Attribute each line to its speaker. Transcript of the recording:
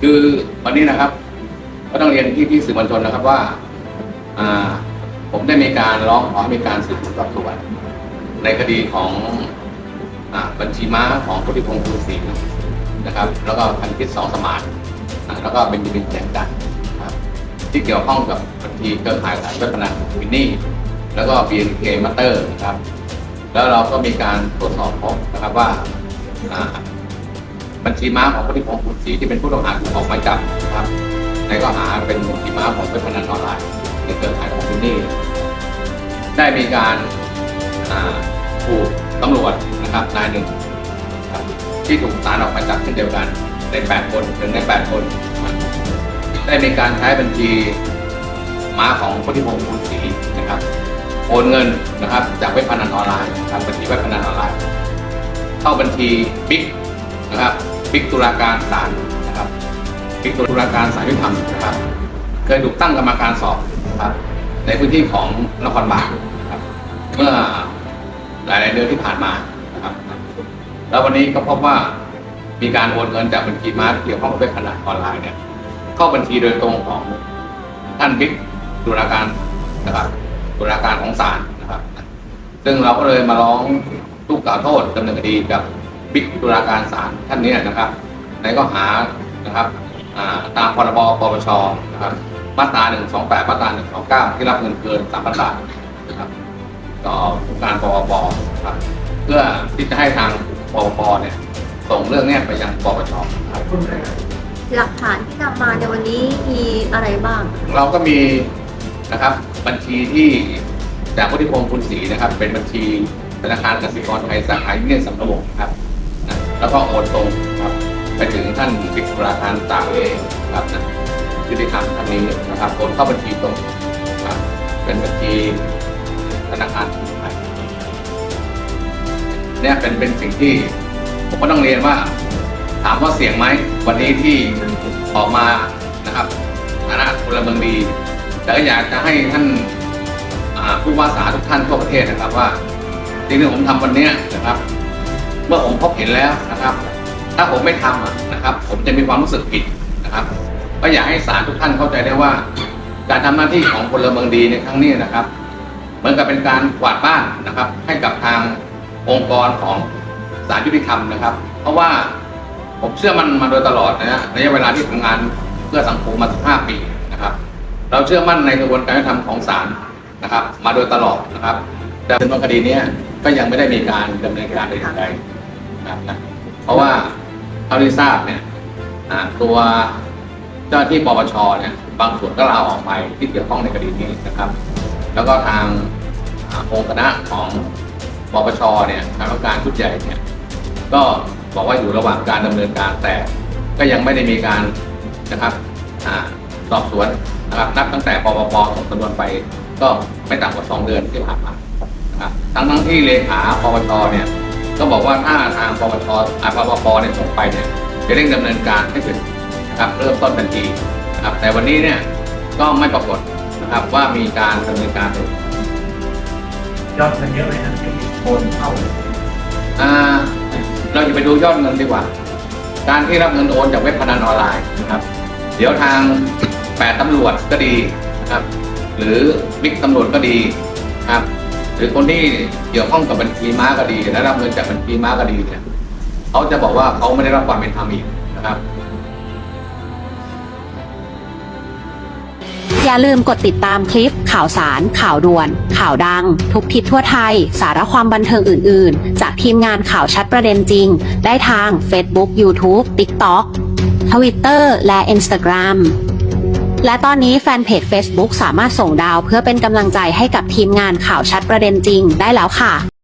Speaker 1: คือวันนี้นะครับ ก็ต้องเรียนพี่พี่สื่อมวลชนนะครับว่า อ่า ผมได้มีการร้องขอให้มีการสืบสวนสอบสวนในคดีของอ่าบัญชีม้าของพุทธิพงศ์ภูศรีนะครับ แล้วก็พันธิตสองสมานแล้วก็เป็นบินแจงกันครับที่เกี่ยวข้องกับบัญชีเครือข่ายสายเว็บพนันวินนี่แล้วก็ BNK Master นะครับ แล้วเราก็มีการตรวจสอบพบนะครับว่าอ่า บัญชีม้าของพุทธิพงศ์ภูศรีที่เป็นผู้ต้องหาถูกออกหมายจับนะครับในข้อหาเป็นบัญชีม้าของเว็บพนันออนไลน์ในเครือข่ายของวินนี่ได้มีการถูกตำรวจนะครับนายหนึ่งที่ถูกศาลออกหมายจับเช่นเดียวกันใน8คนหนึ่งใน8คนนะครับได้มีการใช้บัญชีม้าของพุทธิพงศ์ภูศรีนะครับโอนเงินนะครับจากเว็บพนันออนไลน์นะครับบัญชีเว็บพนันออนไลน์ เข้าบัญชีบิ๊กนะครับ กตุลาการศาลนะครับบิ๊กตุลาการศาลยุติธรรมนะครับเคยถูกตั้งกรรมการสอบนะครับในพื้นที่ของนครบาลนะครับเมื่อหลาย ๆ เดือนที่ผ่านมานะครับ แล้ววันนี้ก็พบว่ามีการโอนเงินจากบัญชีม้าเกี่ยวข้องกับเว็บพนันออนไลน์เนี่ยเข้าบัญชีโดยตรงของท่านบิ๊กตุลาการนะครับตุลาการของศาลนะครับ ซึ่งเราก็เลยมาร้องทุกข์กล่าวโทษดำเนินคดีกับ บิ๊กตุลาการศาลท่านเนี้นะครับ ในข้อหานะครับอ่าตามพรบปปชนะครับมาตรา 128 มาตรา 129 ที่รับเงินเกิน 3,000 บาทนะครับต่อผู้การปปปนะครับ เพื่อที่จะให้ทางปปปเนี่ยส่งเรื่องเนี้ยไปยังปปชนะครับ
Speaker 2: หลักฐานที่นำมาในวันนี้มีอะไรบ้าง
Speaker 1: เราก็มีนะครับบัญชีที่จากพุทธิพงศ์คุณศรีนะครับ เป็นบัญชีธนาคารกสิกรไทยสาขาเนียนสำนักงครับนะ แล้วก็โอนตรงครับ ไปถึงท่านบิ๊กตุลาการต่างเองครับนะยุติธรรมท่านนี้นะครับโอนเข้าบัญชีตรงครับเป็นบัญชีธนาคารกรุงไทยเนี่ยเป็นเป็นสิ่งที่ผมก็ต้องเรียนว่า ถามว่าเสี่ยงไหมวันนี้ที่ออกมานะครับฐานะพลเมืองดีแต่ก็อยากจะให้ท่านผู้ว่าสาทุกท่านทั่วประเทศนะครับว่าสิ่งที่ผมทำวันนี้นะครับ เมื่อผมพบเห็นแล้วนะครับ ถ้าผมไม่ทำนะครับ ผมจะมีความรู้สึกผิดนะครับ ก็อยากให้สารทุกท่านเข้าใจได้ว่า การทำหน้าที่ของพลเมืองดีในครั้งนี้นะครับ เหมือนกับเป็นการกวาดบ้านนะครับ ให้กับทางองค์กรของศาลยุติธรรมนะครับ เพราะว่าผมเชื่อมันมาโดยตลอดนะฮะระยะเวลาที่ทำงานเพื่อสังคมมา15ปีนะครับ เราเชื่อมั่นในกระบวนการยุติธรรมของศาลนะครับ มาโดยตลอดนะครับแต่ในคดีนี้ก็ยังไม่ได้มีการดำเนินการใดๆ ครับนะเพราะว่าเท่าที่ทราบเนี่ยตัวเจ้าที่ปปชเนี่ยบางส่วนก็ลาออกไปที่เกี่ยวข้องในคดีนี้นะครับ แล้วก็ทางองค์คณะของปปชเนี่ยทางการชุดใหญ่เนี่ยก็บอกว่าอยู่ระหว่างการดำเนินการแต่ก็ยังไม่ได้มีการนะครับสอบสวนนะครับนับตั้งแต่ปปปส่งสำนวนไปก็ไม่ต่ำกว่าสองเดือนที่ผ่านมานะครับทั้งทั้งที่เลขาปปชเนี่ย ก็บอกว่าถ้าทางปปชอาปปปเนี่ยส่งไปเนี่ยจะเร่งดำเนินการให้เสร็จนะครับเริ่มต้นทันทีนะครับแต่วันนี้เนี่ยก็ไม่ปรากฏนะครับว่ามีการดำเนินการเลย
Speaker 3: ยอดเงินเยอะเลยนะที่โอนเข้า
Speaker 1: อ่าเราจะไปดูยอดเงินดีกว่า การที่รับเงินโอนจากเว็บพนันออนไลน์นะครับ เดี๋ยวทางแปดตำรวจก็ดีนะครับ หรือบิ๊กตำรวจก็ดีนะครับ หรือคนที่เกี่ยวข้องกับบัญชีม้าก็ดีและรับเงินจากบัญชีม้าก็ดีเนี่ยเขาจะบอกว่าเขาไม่ได้รับความเป็นธรรมอีกนะครับ
Speaker 4: อย่าลืมกดติดตามคลิป ข่าวสาร ข่าวด่วน ข่าวดัง ทุกทิศทั่วไทย สาระความบันเทิงอื่น ๆ จากทีมงานข่าวชัดประเด็นจริง ได้ทาง Facebook YouTube TikTok Twitter และ Instagram และตอนนี้แฟนเพจ Facebook สามารถส่งดาวเพื่อเป็นกำลังใจให้กับทีมงานข่าวชัดประเด็นจริงได้แล้วค่ะ